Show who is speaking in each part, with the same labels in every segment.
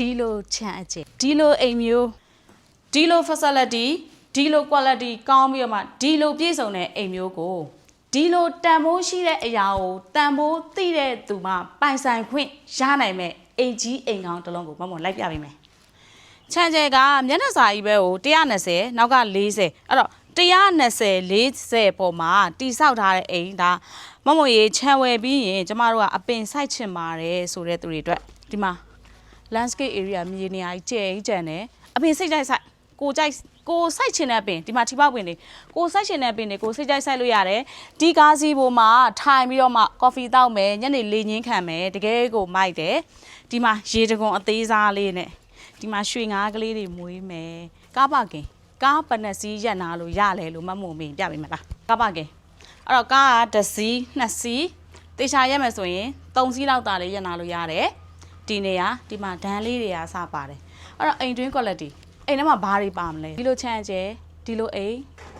Speaker 1: ဒီလိုချမ်းအကျယ်ဒီလိုအိမ်မျိုးဒီလို facility ဒီလို quality ကောင်းပြီးတော့မှဒီလိုပြည့်စုံတဲ့အိမ်မျိုးကိုဒီလိုတန်ဖိုးရှိတဲ့အရာကိုတန်ဖိုးသိတဲ့သူမှပိုင်ဆိုင်ခွင့်ရနိုင်မဲ့အိမ်ကြီးအိမ်ကောင်းတစ်လုံးကိုမမလိုက်ပြပေးမယ်ချန်ကျဲကမျက်နှာစာကြီးပဲကို120နောက်က40အဲ့တော့120 40ပေါ်မှာတိဆောက်ထားတဲ့အိမ်ဒါမမရေခြံဝယ်ပြီးရင်ကျမတို့ကအပင်စိုက်ချင်ပါတယ်ဆိုတဲ့သူတွေအတွက်ဒီမှာ landscape area မြေနေရာကြီးကျဲကြီးကျန်တယ်အပင်စိတ်ကြိုက်စိုက်ကိုကြိုက်ကိုစိုက်ချင်တဲ့အပင်ဒီမှာထိပေါက်ပင်တွေကိုစိုက်ချင်တဲ့အပင်တွေကိုစိတ်ကြိုက်စိုက်လို့ရတယ်ဒီကားစီပေါ်မှာထိုင်ပြီးတော့မှ coffee တောက်မယ်ညနေလေညင်းခံမယ်တကယ်ကိုမိုက်တယ်ဒီမှာရေတကွန်အသေးစားလေးနဲ့ဒီမှာရွှေငါးကလေးတွေမွေးမယ်ကားပါကင်ကားပနက်စီးရက်နာလို့ရလဲလို့မမုံမင်းပြပေးမလားကားပါကင်အဲ့တော့ကားကတစ်စီးနှစ်စီးတေချာရက်မယ်ဆိုရင်သုံးစီးလောက်တာလေးရက်နာလို့ရတယ် ဒီနေရာဒီမှာဒန်းလေးတွေကစပါတယ်အဲ့တော့အိမ်တွင်း quality အိမ်ထဲမှာဘာတွေပါမလဲဒီလိုချမ်းကျဲဒီလိုအိမ်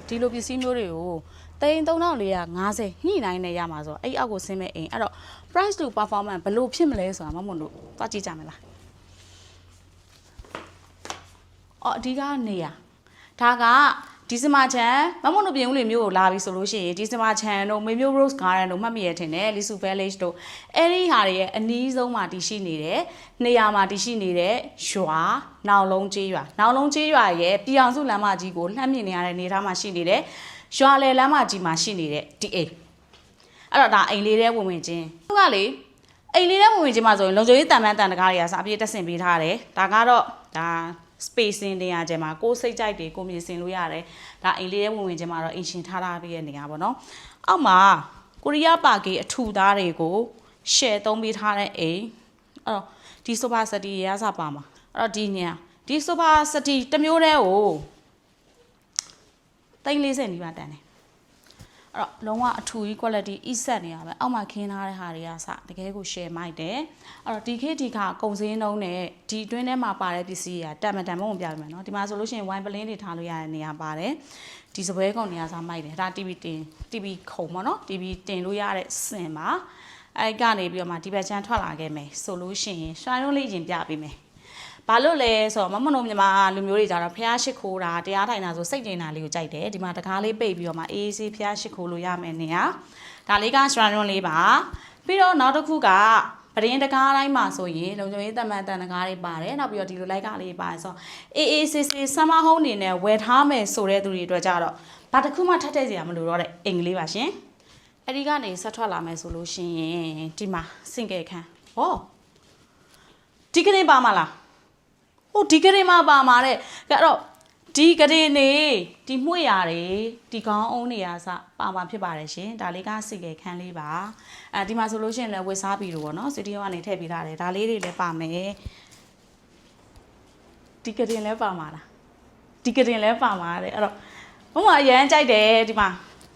Speaker 1: ဒီလိုပစ္စည်းမျိုးတွေကိုတိန်3450ညှိနှိုင်းနေရမှာဆိုတော့အဲ့အောက်ကိုဆင်းမဲ့အိမ်အဲ့တော့ price to performance ဘယ်လိုဖြစ်မလဲဆိုတာမမုံတို့သွားကြည့်ကြမယ်လားအော်အဓိကနေရဒါက ဒီစမာချန်မမုံတို့ပြင်ဦးလေမျိုးကိုလာပြီဆိုလို့ရှိရင်ဒီစမာချန်တို့မေမျိုး Rose Garden တို့မှတ်မိရထင်တယ်လီဆူ Village တို့အဲ့ဒီဟာတွေရဲ့အနီးဆုံးမှာတည်ရှိနေတယ်နေရာမှာတည်ရှိနေတဲ့ရွာနောင်လုံးကျေးရွာနောင်လုံးကျေးရွာရဲ့ပြည်အောင်စုလမ်းမကြီးကိုလှမ်းမြင်နေရတဲ့နေသားမှာရှိနေတဲ့ရွာလေလမ်းမကြီးမှာရှိနေတဲ့ဒီအိမ်အဲ့တော့ဒါအိမ်လေးတဲ့ဝင်ဝင်ချင်းသူကလေအိမ်လေးတဲ့ဝင်ဝင်ချင်းမှာဆိုရင်လုံခြုံရေးတန်ပန်းတန်တကားတွေကစအပြည့်တက်ဆင်ပေးထားတယ်ဒါကတော့ဒါ spacing နေရာကျမှာကိုယ်စိတ်ကြိုက်တွေကိုမြင်စင်လို့ရတယ်ဒါအိမ်လေးရဲ့ဝင်ဝင်ချင်းမှာတော့အင်ရှင်ထားထားပြီးတဲ့နေရာပေါ့နော်အောက်မှာကိုရီးယားပါကေအထူသားတွေကို share သုံးပေးထားတဲ့အိမ်အဲ့တော့ဒီ sofa set ရရစားပါမှာအဲ့တော့ဒီနေရာဒီ sofa set တစ်မျိုးတည်းကို340နီးပါးတန်တယ် အဲ့တော့လုံးဝအထူကြီး quality အဆက်နေရပဲအောက်မှာခင်းထားတဲ့ဟာတွေကစတကယ်ကို share မိုက်တယ်အဲ့တော့ဒီခေတ်ဒီခါကုံစင်းနှုံးနဲ့ဒီအတွင်းထဲမှာပါတဲ့ပစ္စည်းတွေကတန်မတန်မုံပြပြမယ်နော်ဒီမှာဆိုလို့ရှိရင် wine plane တွေထားလို့ရတဲ့နေရာပါတယ်ဒီစပွဲကုံနေရာစားမိုက်တယ်ဒါ TV တင် TV ခုံပေါ့နော် TV တင်လို့ရတဲ့စင်ပါအဲ့ကနေပြီးတော့မှဒီဘက်ချမ်းထွက်လာခဲ့မယ်ဆိုလို့ရှိရင်ရွှိုင်းရုံးလေးရင်ပြပေးမယ် ဘာလို့လဲဆိုတော့မမနိုမြန်မာလူမျိုးတွေကြတော့ဖះရှိခိုးတာတရားထိုင်တာဆိုစိတ်ကျင်တာလေးကိုကြိုက်တယ်ဒီမှာတကားလေးပိတ်ပြီးတော့မှအေးအေးဆေးဖះရှိခိုးလို့ရမယ်နေရဒါလေးကရွှိုင်းရုံးလေးပါပြီးတော့နောက်တစ်ခုကပရင်တကားတိုင်းမှာဆိုရင်လုံခြုံရေးတမန်တန်တကားတွေပါတယ်နောက်ပြီးတော့ဒီလိုလိုက်ကလေးပါတယ်ဆိုတော့အေးအေးဆေးဆေးဆမဟုံးနေနဲ့ဝယ်ထားမယ်ဆိုတဲ့သူတွေအတွက်ကြတော့ဘာတစ်ခုမှထပ်ထည့်စရာမလိုတော့တဲ့အင်္ဂလိပ်ပါရှင်အဲ့ဒီကနေဆက်ထွက်လာမယ်ဆိုလို့ရှိရင်ဒီမှာစင်ကယ်ခန်းဟောဒီကနေ့ပါမလား ဟိုဒီကရင်မှာပါมาတဲ့အဲ့တော့ဒီကရင်နေဒီမှု့ရာတွေဒီကောင်းအုံးနေရာစပါမှာဖြစ်ပါတယ်ရှင်ဒါလေးကစီကယ်ခန်းလေးပါအဲဒီမှာဆိုလို့ရှိရင်လည်းဝက်စားပြီလို့ပေါ့နော်စီတီယိုကနေထည့်ပေးထားတယ်ဒါလေးတွေလည်းပါမယ်ဒီကရင်လည်းပါမှာလားဒီကရင်လည်းပါမှာတဲ့အဲ့တော့ဘုမအရန်ကြိုက်တယ်ဒီမှာ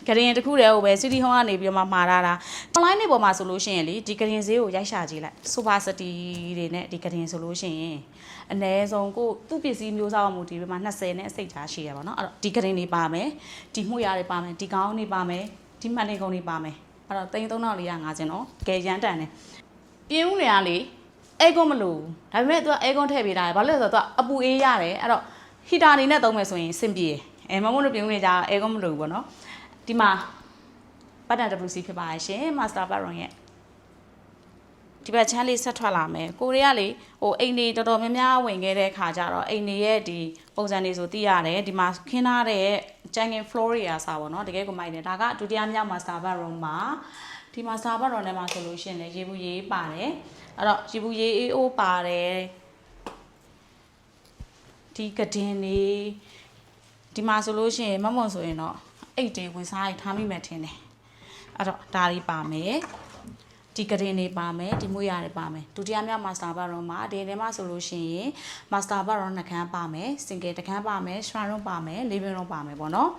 Speaker 1: ကရင်တခုတည်းဟိုပဲစီတီဟောင်းကနေပြီးတော့မှမှာထားတာ online နေပေါ်မှာဆိုလို့ရှိရင်လေဒီကရင်ဈေးကိုရိုက်ရှာကြည့်လိုက် super city တွေနဲ့ဒီကရင်ဆိုလို့ရှိရင်အ ਨੇ ဆုံးကိုသူ့ပစ္စည်းမျိုးစားမှုဒီဘက်မှာ20နဲ့အစိတ်ချာရှိရပါတော့အဲ့တော့ဒီကရင်တွေပါမယ်ဒီမှုရတွေပါမယ်ဒီကောင်းတွေပါမယ်ဒီမှန်နေကုန်တွေပါမယ်အဲ့တော့3450ကျင်တော့ကဲရန်တန်တယ်ပြင်းဦးနေရလေအဲကွန်မလို့ဒါပေမဲ့ तू အဲကွန်ထည့်ပေးတာလေဘာလို့လဲဆိုတော့ तू အပူအေးရတယ်အဲ့တော့ဟီတာအနေနဲ့သုံးမယ်ဆိုရင်အဆင်ပြေအဲမမုန်းတို့ပြင်းဦးနေကြအဲကွန်မလို့ပေါ့နော် ဒီမှာပတ်တန် WC ဖြစ်ပါရဲ့ရှင် Master Baron ရဲ့ဒီဘက်ချမ်းလေးဆက်ထွက်လာမယ်ကိုရီးယားလေဟိုအိမ်နေတော်တော်များများဝင်ခဲ့တဲ့ခါကျတော့အိမ်နေရဲ့ဒီပုံစံတွေဆိုသိရတယ်ဒီမှာခင်းထားတဲ့ကျန်ကင် floor တွေရာစားပါတော့တကယ်ကိုမိုက်တယ်ဒါကဒုတိယမြောက် master bedroom မှာဒီ master bedroom ထဲမှာဆိုလို့ရှိရင်လေရေဘူးရေးပါတယ်အဲ့တော့ရေဘူးရေးအေးအိုးပါတယ်ဒီကဒင်းနေဒီမှာဆိုလို့ရှိရင်မမွန်ဆိုရင်တော့ အိတ်တွေဝင်စားရထားမိမယ်ထင်တယ်အဲ့တော့ဒါလေးပါမယ်ဒီကရင်နေပါမယ်ဒီမွေးရတယ်ပါမယ်ဒုတိယမြောက်မာစတာဘတ်ရွန်မှာဒီထဲမှာဆိုလို့ရှိရင်မာစတာဘတ်ရွန်နှခမ်းပါမယ်စင်ကယ်တစ်ခမ်းပါမယ်ရှွမ်ရွန်ပါမယ်လေးဘင်ရွန်ပါမယ်ပေါ့နော်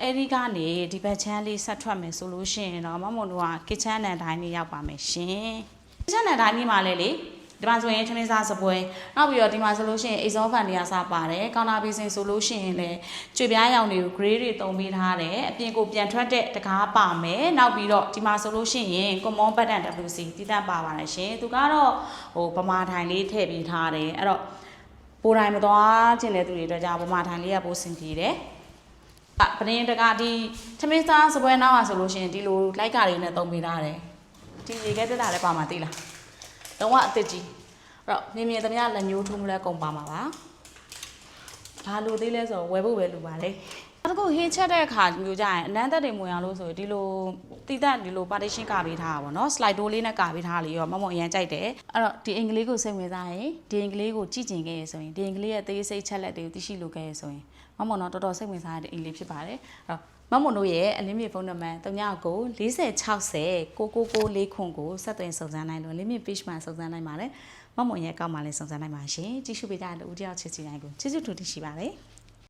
Speaker 1: အဲဒီကနေဒီဘက်ချမ်းလေးဆက်ထွက်မယ်ဆိုလို့ရှိရင်တော့မမွန်တို့ကကစ်ချန်နန်တိုင်းလေးရောက်ပါမယ်ရှင်ကစ်ချန်နန်တိုင်းလေးမှာလေလေ ဒီမှာဆိုရင်ထမင်းစားစပွဲနောက်ပြီးတော့ဒီမှာဆိုလို့ရှိရင်အိတ်စောဖန်တွေကစားပါတယ်ကောင်တာဘေးစင်ဆိုလို့ရှိရင်လည်းကျွေပြားရောင်တွေကို grade တွေတုံပေးထားတယ်အပြင်ကိုပြန်ထွက်တဲ့တကားပါမယ်နောက်ပြီးတော့ဒီမှာဆိုလို့ရှိရင် common button WC တည်တတ်ပါပါတယ်ရှင်သူကတော့ဟိုဗမာထိုင်လေးထည့်ပေးထားတယ်အဲ့တော့ပိုတိုင်းမသွားခြင်းတဲ့သူတွေအတွက်ကြောင့်ဗမာထိုင်လေးကပိုစင်ပြေတယ်အပရင်တကဒီထမင်းစားစပွဲနားမှာဆိုလို့ရှိရင်ဒီလိုလိုက်ကားလေးနဲ့တုံပေးထားတယ်ဒီရေခဲတက်တာလည်းပါမှာသိလား တော့ကအစ်စ်ကြီးအဲ့တော့မြင်မြင်သမျှလက်ညှိုးထိုးမလဲကုန်ပါမှာပါဘာလို့သေးလဲဆိုတော့ဝယ်ဖို့ပဲလိုပါလေနောက်တစ်ခုဟင်းချက်တဲ့အခါမျိုးကြရင်အနမ်းသက်တွေမဝင်အောင်လို့ဆိုရင်ဒီလိုတိတက်ဒီလို partition ကပေးထားတာပေါ့နော် slide door လေးနဲ့ကပေးထားလေရောမမအရန်ကြိုက်တယ်အဲ့တော့ဒီအင်္ဂလိပ်ကိုစိတ်ဝင်စားရင်ဒီအင်္ဂလိပ်ကိုကြည့်ကျင်ခဲ့ရဆိုရင်ဒီအင်္ဂလိပ်ရဲ့သေးစိတ်ချက်လက်တွေကိုသိရှိလိုခဲ့ရဆိုရင်မမွန်တော့တော်တော်စိတ်ဝင်စားရတဲ့အင်္ဂလိပ်ဖြစ်ပါတယ်အဲ့တော့ မမွန်တို့ရဲ့အလင်းမြေဖုန်းနံပါတ်39ကို4060 999ခွန်ကိုဆက်သွင်းစုံစမ်းနိုင်လို့လင်းမြေ page မှာစုံစမ်းနိုင်ပါတယ်မမွန်ရဲ့အကောင့်မှာလည်းစုံစမ်းနိုင်ပါရှင်ကြည့်ရှုပေးကြတဲ့ဦးတယောက်ချစ်စီတိုင်းကိုကျေးဇူးတူတင်ရှိပါတယ်